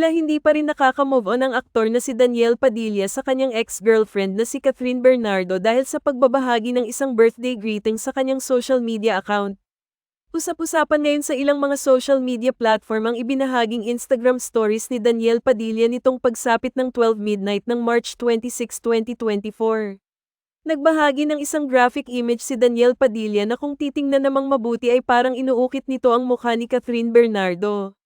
Tila hindi pa rin nakaka-move on ang aktor na si Daniel Padilla sa kanyang ex-girlfriend na si Catherine Bernardo dahil sa pagbabahagi ng isang birthday greeting sa kanyang social media account. Usap-usapan ngayon sa ilang mga social media platform ang ibinahaging Instagram stories ni Daniel Padilla nitong pagsapit ng 12 midnight ng March 26, 2024. Nagbahagi ng isang graphic image si Daniel Padilla na kung titingnan namang mabuti ay parang inuukit nito ang mukha ni Catherine Bernardo.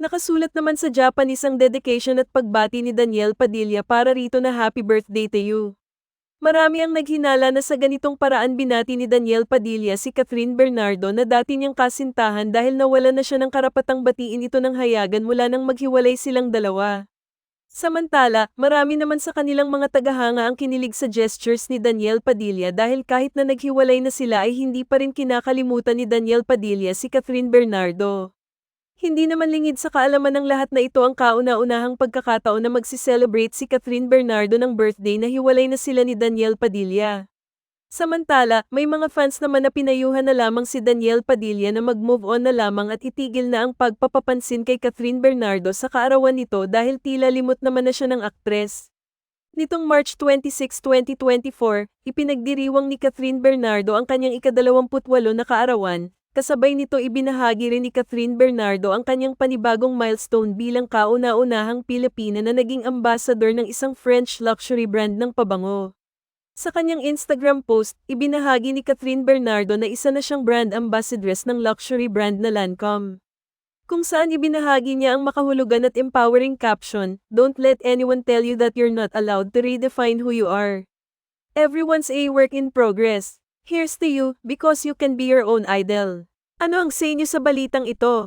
Nakasulat naman sa Japanese ang dedication at pagbati ni Daniel Padilla para rito na happy birthday to you. Marami ang naghinala na sa ganitong paraan binati ni Daniel Padilla si Catherine Bernardo na dati niyang kasintahan dahil nawala na siya ng karapatang batiin ito ng hayagan mula nang maghiwalay silang dalawa. Samantala, marami naman sa kanilang mga tagahanga ang kinilig sa gestures ni Daniel Padilla dahil kahit na naghiwalay na sila ay hindi pa rin kinakalimutan ni Daniel Padilla si Catherine Bernardo. Hindi naman lingid sa kaalaman ng lahat na ito ang kauna-unahang pagkakataon na magsi-celebrate si Catherine Bernardo ng birthday na hiwalay na sila ni Daniel Padilla. Samantala, may mga fans naman na pinayuhan na lamang si Daniel Padilla na mag-move on na lamang at itigil na ang pagpapapansin kay Catherine Bernardo sa kaarawan nito dahil tila limot naman na siya ng aktres. Nitong March 26, 2024, ipinagdiriwang ni Catherine Bernardo ang kanyang ikadalawamputwalo na kaarawan, Kasabay nito ibinahagi rin ni Catherine Bernardo ang kanyang panibagong milestone bilang kauna-unahang Pilipina na naging ambassador ng isang French luxury brand ng pabango. Sa kanyang Instagram post, ibinahagi ni Catherine Bernardo na isa na siyang brand ambassadress ng luxury brand na Lancome. Kung saan ibinahagi niya ang makahulugan at empowering caption, Don't let anyone tell you that you're not allowed to redefine who you are. Everyone's a work in progress. Here's to you, because you can be your own idol. Ano ang say niyo sa balitang ito?